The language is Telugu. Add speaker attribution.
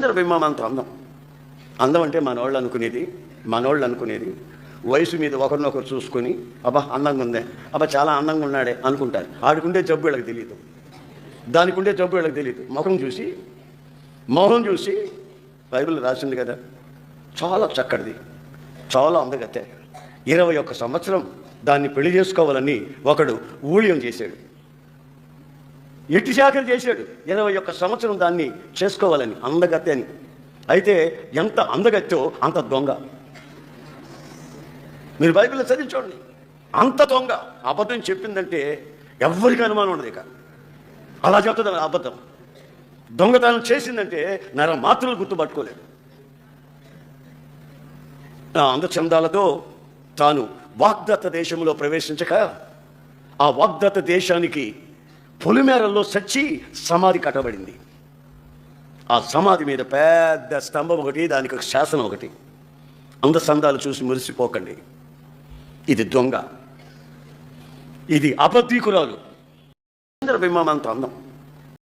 Speaker 1: చంద్రబింబం అందం. అందం అంటే మనోళ్ళు అనుకునేది మనోళ్ళు అనుకునేది. వయసు మీద ఒకరినొకరు చూసుకొని అబ్బా అందంగా ఉందే. అబ్బా చాలా అందంగా ఉన్నాడే అనుకుంటారు. ఆడుకుంటే జబ్బు వీళ్ళకి తెలియదు దానికి ఉండే జబ్బు వీళ్ళకి తెలియదు ముఖం చూసి మొహం చూసి బైబిల్ రాసింది కదా చాలా చక్కటిది. చాలా అందగతే ఇరవై ఒక్క సంవత్సరం దాన్ని పెళ్ళి చేసుకోవాలని ఒకడు ఊళ్యం చేశాడు. ఎట్టి శాఖలు చేశాడు. ఇరవై ఒక్క సంవత్సరం దాన్ని చేసుకోవాలని అందగత్తె అని. అయితే ఎంత అందగత్తో అంత దొంగ. మీరు బైబిల్లో చదివి చూడండి. అంత దొంగ. అబద్ధం చెప్పిందంటే ఎవరికి అనుమానం ఉండదు ఇక. అలా చెప్తుంది అబద్ధం. దొంగతనం చేసిందంటే నర మాత్రలు గుర్తుపట్టుకోలేదు. ఆ అందచందాలతో తాను వాగ్దత్త దేశంలో ప్రవేశించక ఆ వాగ్దత్త దేశానికి పొలిమేరల్లో చచ్చి సమాధి కట్టబడింది. ఆ సమాధి మీద పెద్ద స్తంభం ఒకటి దానికి ఒక శాసనం ఒకటి. అందసందాలు చూసి మురిసిపోకండి. ఇది దొంగ. ఇది అబద్ధీకురాలు. చంద్రబింబం అంత అందం.